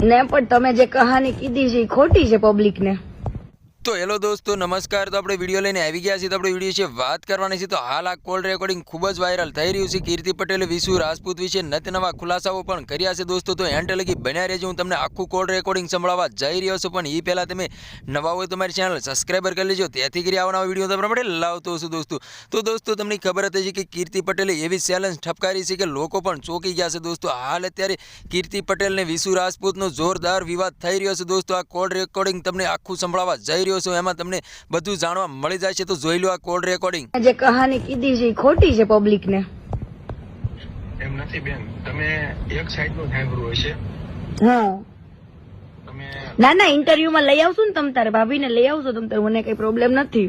ને પણ તમે જે કહાની કીધી છે એ ખોટી છે પબ્લિક ને. તો હેલો દોસ્તો, નમસ્કાર. તો આપણે વીડિયો લઈને આવી ગયા છીએ. તો આપણે વીડિયો છે વાત કરવાની છે. તો હાલ આ કોલ રેકોર્ડિંગ ખૂબ જ વાયરલ થઈ રહ્યું છે. કીર્તિ પટેલે, વિશુ, રાજપૂત વિશે નત નવા ખુલાસાઓ પણ કર્યા છે દોસ્તો. તો એન્ટ લગી બન્યા રહેજો. હું તમને આખું કોલ રેકોર્ડિંગ સંભળાવવા જઈ રહ્યો છું. પણ એ પહેલાં તમે નવા હોય તો મારી ચેનલ સબસ્ક્રાઈબર કરી લેજો. તેથી કરી આવવાના વીડિયો તમારા માટે લાવતો છું દોસ્તો. તો દોસ્તો, તમને ખબર હતી કે કીર્તિ પટેલે એવી ચેલેન્જ ઠપકારી છે કે લોકો પણ ચોંકી ગયા છે દોસ્તો. હાલ અત્યારે કીર્તિ પટેલ ને વિશુ, રાજપૂતનો જોરદાર વિવાદ થઈ રહ્યો છે દોસ્તો. આ કોલ રેકોર્ડિંગ તમને આખું સંભળાવવા જઈ રહ્યો છું એમાં તમને બધું જાણવા મળી જાય છે. તો જોઈ લો આ કોલ રેકોર્ડિંગ જે કહાની કીધી છે ખોટી છે પબ્લિક ને. એમ નથી બેન. તમે એક સાઈડનું સાંભળ્યું હશે? હા. ના ના ઇન્ટરવ્યુ માં લઈ આવશો ને તમે તારે ભાભીને લઈ આવશો તમે તારે મને કઈ પ્રોબ્લેમ નથી.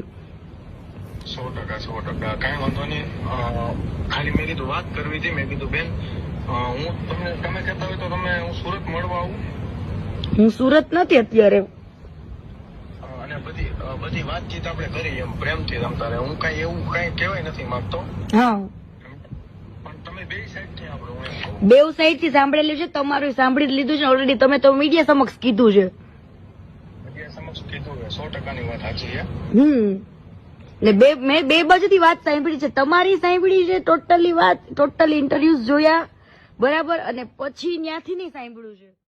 સો ટકા સો ટકા. કઈ વાંધો નહીં. ખાલી મેં કીધું વાત કરવી હતી મેં કીધું બેન હું તમને તમે કહેતા હોય તો તમે હું સુરત મળવા આવું. હું સુરત નથી અત્યારે. અને બધી બધી વાતચીત આપણે કરી એમ પ્રેમથી રમતા હું કઈ એવું કઈ કહેવાય નથી માંગતો. બેવ સાઈડથી સાંભળેલું છે તમારું સાંભળી લીધું છે ઓલરેડી તમે તો મીડિયા સમક્ષ કીધું છે. મીડિયા સમક્ષ કીધું છે સો ટકાની વાત સાચી છે. હમ. ને બે મેં બે બાજુથી વાત સાંભળી છે તમારી સાંભળી છે ટોટલી વાત ટોટલ ઇન્ટરવ્યુઝ જોયા બરાબર અને પછી ત્યાંથી નહીં સાંભળ્યું છે.